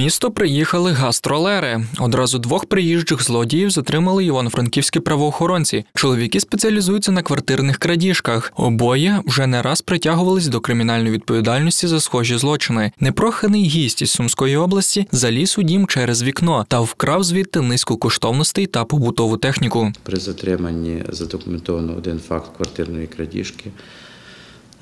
місто приїхали гастролери. Одразу двох приїжджих злодіїв затримали івано-франківські правоохоронці. Чоловіки спеціалізуються на квартирних крадіжках. Обоє вже не раз притягувались до кримінальної відповідальності за схожі злочини. Непроханий гість із Сумської області заліз у дім через вікно та вкрав звідти низку коштовностей та побутову техніку. При затриманні задокументовано один факт квартирної крадіжки.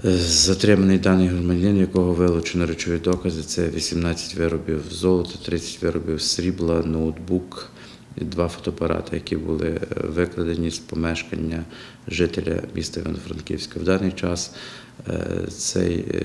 Е, Затриманий даний громадянин, якого вилучено речові докази, це 18 виробів золота, 30 виробів срібла, ноутбук, два фотоапарати, які були викладені з помешкання жителя міста Івано-Франківська. В даний час е, цей е,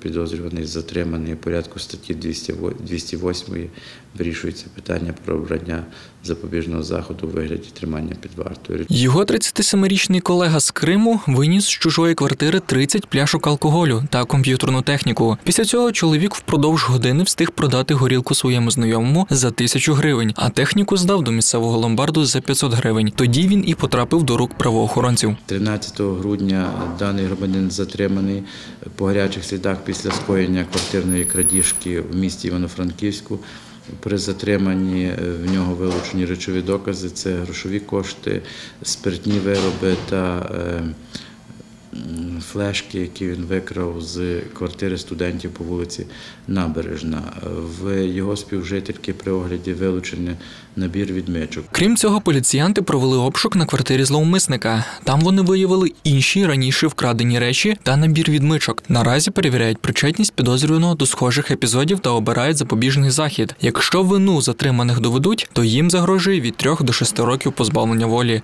підозрюваний затриманий порядку статті 208 вирішується питання про обрання запобіжного заходу у вигляді тримання під вартою. Його 37-річний колега з Криму виніс з чужої квартири 30 пляшок алкоголю та комп'ютерну техніку. Після цього чоловік впродовж години встиг продати горілку своєму знайомому за тисячу гривень, а техніку здав до місцевого ломбарду за 500 гривень. Тоді він і потрапив до рук правоохоронців. 13 грудня даний громадянин затриманий по гарячих слідах після скоєння квартирної крадіжки в місті Івано-Франківську. При затриманні е, в нього вилучені речові докази це грошові кошти, спиртні вироби та е, флешки, які він викрав з квартири студентів по вулиці Набережна. В його співжительки при огляді вилучений набір відмичок. Крім цього, поліціянти провели обшук на квартирі зловмисника. Там вони виявили інші раніше вкрадені речі та набір відмичок. Наразі перевіряють причетність підозрюваного до схожих епізодів та обирають запобіжний захід. Якщо вину затриманих доведуть, то їм загрожує від 3 до 6 років позбавлення волі.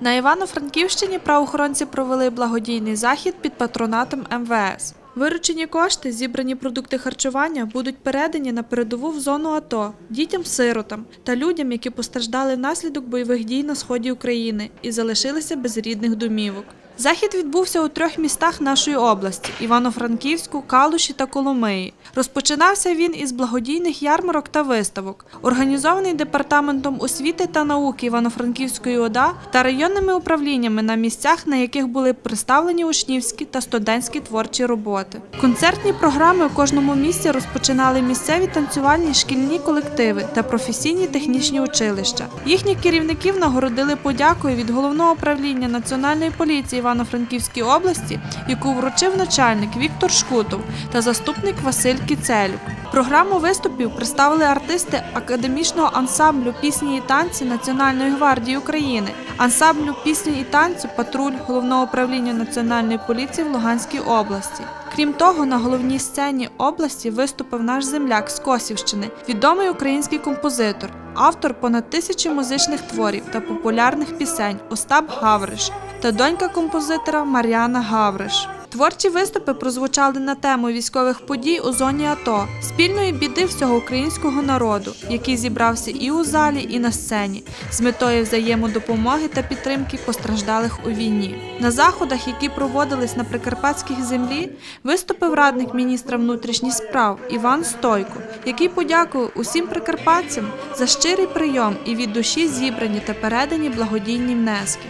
На Івано-Франківщині правоохоронці провели благодійний захід під патронатом МВС. Виручені кошти, зібрані продукти харчування, будуть передані на передову в зону АТО дітям-сиротам та людям, які постраждали внаслідок бойових дій на сході України і залишилися без рідних домівок. Захід відбувся у трьох містах нашої області: Івано-Франківську, Калуші та Коломиї. Розпочинався він із благодійних ярмарок та виставок, організований департаментом освіти та науки Івано-Франківської ОДА та районними управліннями на місцях, на яких були представлені учнівські та студентські творчі роботи. Концертні програми у кожному місці розпочинали місцеві танцювальні шкільні колективи та професійні технічні училища. Їхніх керівників нагородили подякою від головного управління національної поліції Івано-Франківській області, яку вручив начальник Віктор Шкутов та заступник Василь Кіцелюк. Програму виступів представили артисти академічного ансамблю пісні і танці Національної гвардії України, ансамблю пісні і танцю Патруль головного управління національної поліції в Луганській області. Крім того, на головній сцені області виступив наш земляк з Косівщини, відомий український композитор, автор понад тисячі музичних творів та популярних пісень Остап Гавриш та донька композитора Мар'яна Гавриш. Творчі виступи прозвучали на тему військових подій у зоні АТО, спільної біди всього українського народу, який зібрався і у залі, і на сцені, з метою взаємодопомоги та підтримки постраждалих у війні. На заходах, які проводились на прикарпатській землі, виступив радник міністра внутрішніх справ Іван Стойко, який подякував усім прикарпатцям за щирий прийом і від душі зібрані та передані благодійні внески.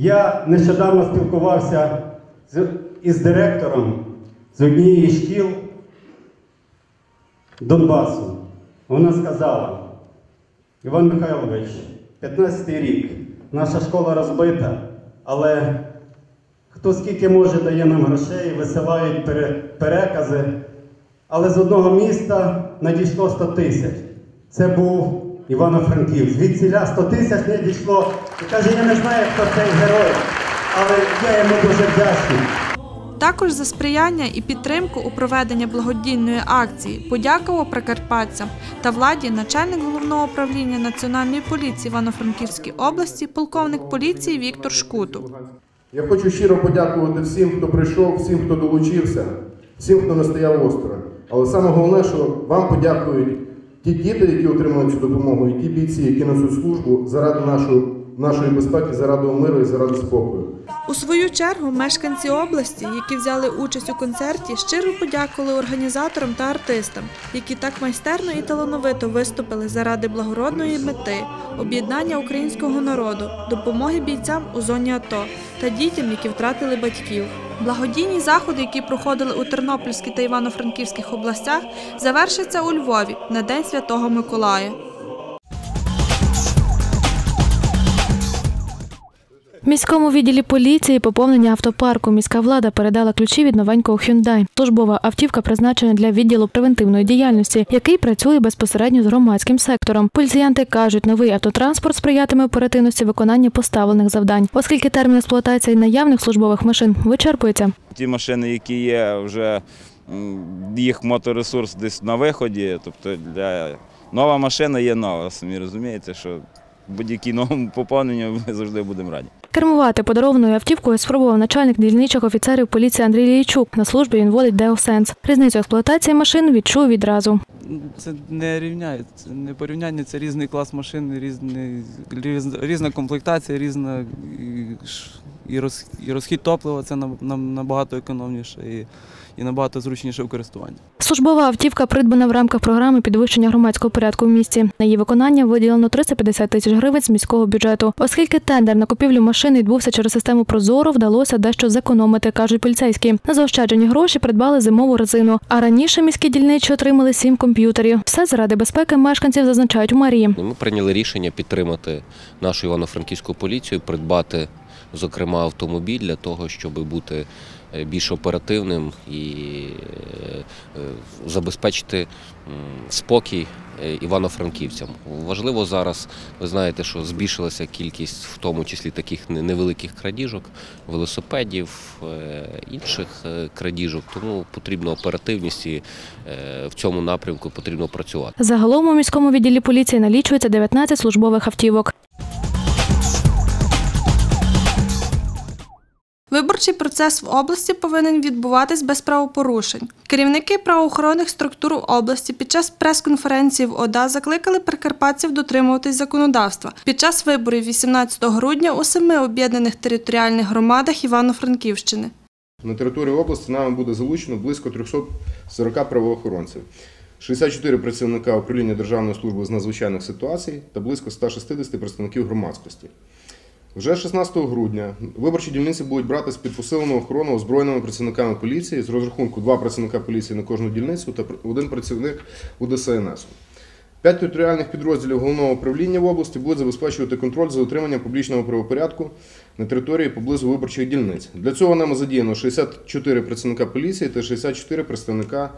Я нещодавно спілкувався із директором з однієї шкіл Донбасу. Вона сказала, Іван Михайлович, 15-й рік, наша школа розбита, але хто скільки може дає нам грошей, висилають перекази. Але з одного міста надійшло 100 тисяч. Це був Івано-Франків. Звідсіля 100 тисяч не дійшло. І каже, я не знаю, хто цей герой, але я йому дуже вдячний. Також за сприяння і підтримку у проведенні благодійної акції подякував прикарпатцям та владі начальник головного управління Національної поліції Івано-Франківській області, полковник поліції Віктор Шкутов. Я хочу щиро подякувати всім, хто прийшов, всім, хто долучився, всім, хто не стояв осторонь. Але саме головне, що вам подякують ті діти, які отримують цю допомогу, і ті бійці, які несуть службу заради нашої, нашої безпеки, заради миру і заради спокою. У свою чергу мешканці області, які взяли участь у концерті, щиро подякували організаторам та артистам, які так майстерно і талановито виступили заради благородної мети, об'єднання українського народу, допомоги бійцям у зоні АТО та дітям, які втратили батьків. Благодійні заходи, які проходили у Тернопільській та Івано-Франківських областях, завершаться у Львові на День Святого Миколая. В міському відділі поліції поповнення автопарку міська влада передала ключі від новенького Hyundai. Службова автівка призначена для відділу превентивної діяльності, який працює безпосередньо з громадським сектором. Поліціянти кажуть, новий автотранспорт сприятиме оперативності виконання поставлених завдань, оскільки термін експлуатації наявних службових машин вичерпується. Ті машини, які є, вже їх моторесурс десь на виході. Тобто для нова машина є нова. Самі розумієте, що будь-які новому поповненню ми завжди будемо раді. Кермувати подарованою автівкою спробував начальник дільничих офіцерів поліції Андрій Лійчук. На службі він водить Деосенс. Різницю експлуатації машин відчув відразу. Це не рівняє, не порівняння, це різний клас машин, різний, різна комплектація, різна і, роз, і розхід топлива це набагато економніше і, і набагато зручніше в користуванні. Службова автівка придбана в рамках програми підвищення громадського порядку в місті. На її виконання виділено 350 тисяч гривень з міського бюджету. Оскільки тендер на купівлю машини відбувся через систему Прозоро, вдалося дещо зекономити, кажуть поліцейські. На заощаджені гроші придбали зимову резину. А раніше міські дільничі отримали сім комп'ютерів. Все заради безпеки мешканців зазначають у Марії. Ми прийняли рішення підтримати нашу івано-франківську поліцію, придбати, зокрема, автомобіль для того, щоб бути більш оперативним і е, е, забезпечити спокій е, івано-франківцям. Важливо зараз, ви знаєте, що збільшилася кількість, в тому числі таких невеликих крадіжок, велосипедів, е, інших е, крадіжок, тому потрібна оперативність і е, в цьому напрямку потрібно працювати. Загалом у міському відділі поліції налічується 19 службових автівок. Виборчий процес в області повинен відбуватись без правопорушень. Керівники правоохоронних структур області під час прес-конференції в ОДА закликали прикарпатців дотримуватись законодавства. Під час виборів 18 грудня у семи об'єднаних територіальних громадах Івано-Франківщини. На території області нами буде залучено близько 340 правоохоронців, 64 працівника управління Державної служби з надзвичайних ситуацій та близько 160 представників громадськості. Вже 16 грудня виборчі дільниці будуть братись під посилену охорону озброєними працівниками поліції з розрахунку два працівника поліції на кожну дільницю та один працівник УДСНС. П'ять територіальних підрозділів головного управління в області будуть забезпечувати контроль за дотриманням публічного правопорядку на території поблизу виборчих дільниць. Для цього нами задіяно 64 працівника поліції та 64 представника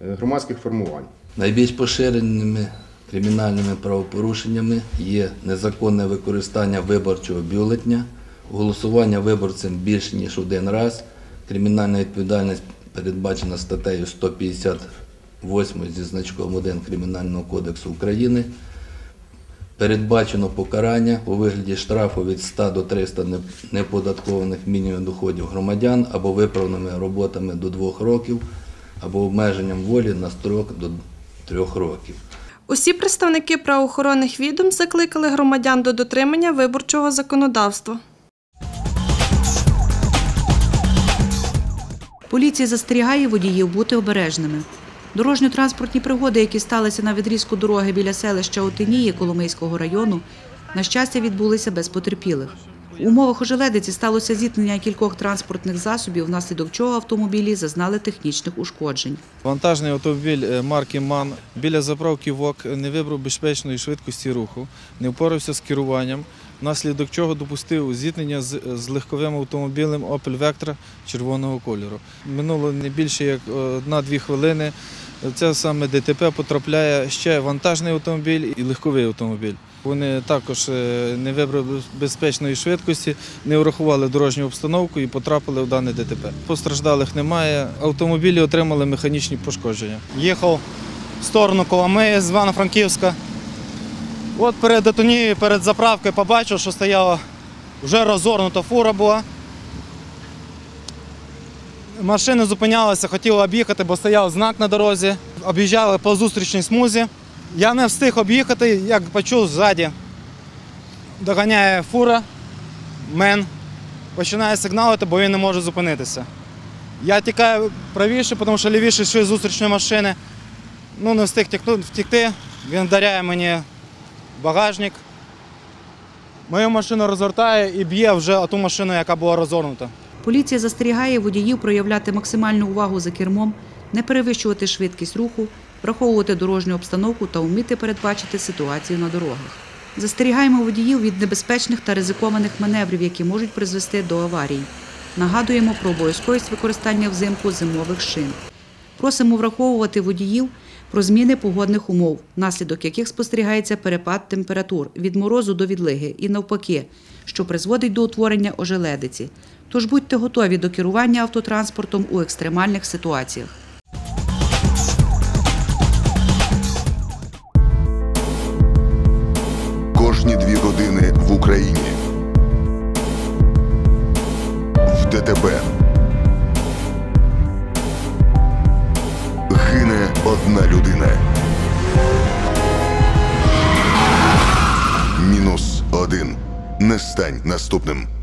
е, громадських формувань. Найбільш поширеними кримінальними правопорушеннями є незаконне використання виборчого бюлетня, голосування виборцем більше ніж один раз, кримінальна відповідальність передбачена статтею 158 зі значком 1 Кримінального кодексу України. Передбачено покарання у вигляді штрафу від 100 до 300 неподаткованих мінімумів доходів громадян або виправними роботами до 2 років, або обмеженням волі на строк до 3 років. Усі представники правоохоронних відомств закликали громадян до дотримання виборчого законодавства. Поліція застерігає водіїв бути обережними. Дорожньо-транспортні пригоди, які сталися на відрізку дороги біля селища Отинії Коломийського району, на щастя, відбулися без потерпілих. У умовах ожеледиці сталося зіткнення кількох транспортних засобів, внаслідок чого автомобілі зазнали технічних ушкоджень. Вантажний автомобіль е, марки МАН біля заправки ВОК не вибрав безпечної швидкості руху, не впорався з керуванням, внаслідок чого допустив зіткнення з, з легковим автомобілем Opel Vectra червоного кольору. Минуло не більше як е, одна-дві хвилини. Це саме ДТП потрапляє ще вантажний автомобіль і легковий автомобіль. Вони також е, не вибрали безпечної швидкості, не врахували дорожню обстановку і потрапили в дане ДТП. Постраждалих немає. Автомобілі отримали механічні пошкодження. Їхав в сторону Коломиї з Івано-Франківська. От перед Атонією, перед заправкою побачив, що стояла вже розгорнута фура була. Машини зупинялися, хотіли об'їхати, бо стояв знак на дорозі. Об'їжджали по зустрічній смузі. Я не встиг об'їхати, як почув ззаді. Доганяє фура, мен, починає сигналити, бо він не може зупинитися. Я тікаю правіше, тому що лівіше йшли зустрічні машини. Ну, не встиг втікти. Він вдаряє мені багажник. Мою машину розгортає і б'є вже ту машину, яка була розгорнута. Поліція застерігає водіїв проявляти максимальну увагу за кермом, не перевищувати швидкість руху, враховувати дорожню обстановку та вміти передбачити ситуацію на дорогах. Застерігаємо водіїв від небезпечних та ризикованих маневрів, які можуть призвести до аварій. Нагадуємо про обов'язковість використання взимку зимових шин. Просимо враховувати водіїв про зміни погодних умов, внаслідок яких спостерігається перепад температур від морозу до відлиги і навпаки, що призводить до утворення ожеледиці. Тож будьте готові до керування автотранспортом у екстремальних ситуаціях. Кожні дві години в Україні. В ДТБ. Гине одна людина. Мінус один. Не стань наступним.